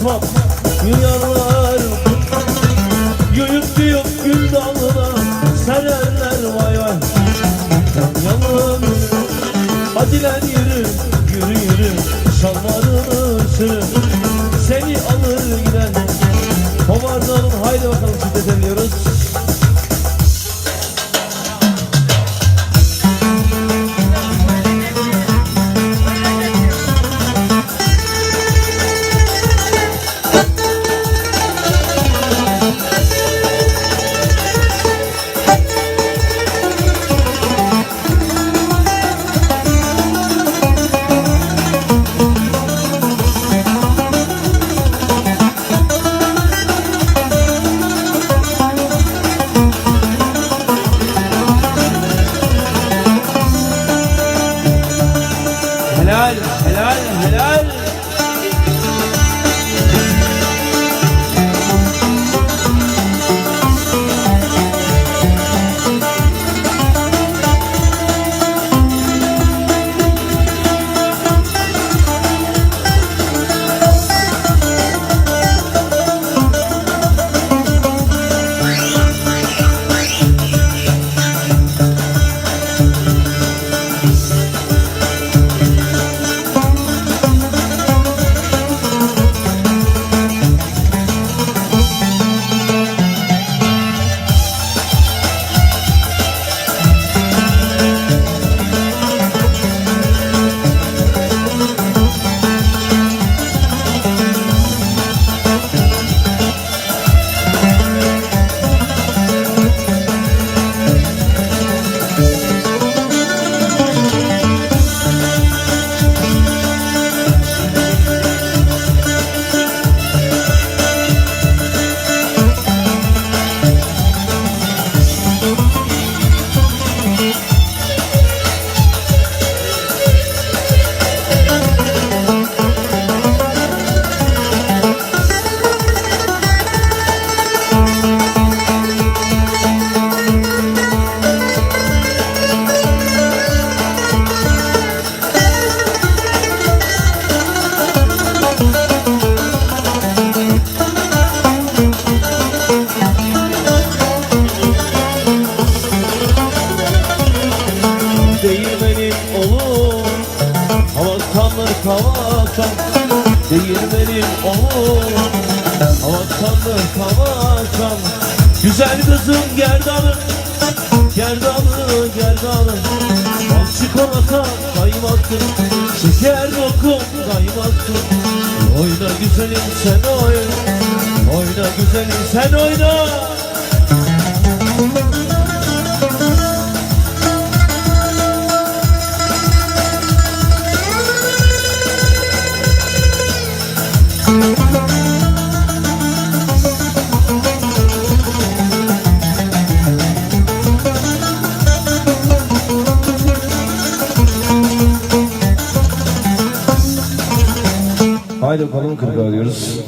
esvap Yuyarlar Yuyup yuyup gül dalına Sererler vay vay. Yanım Hadi lan yürü Yürü yürü Şalvarını sürü. Seni alır gider. Kovardalım haydi bakalım şiddet ediyoruz Helal, helal, helal. Kavatan Değirmenin olur Havatandır kavatan Güzel kızım gerdanı Gerdanı gerdanı Bal çikolata kaymaktı Şeker dokum kaymaktı Oyna güzelim sen oyna. Oyna güzelim sen oyna Haydi bakalım kırka diyoruz.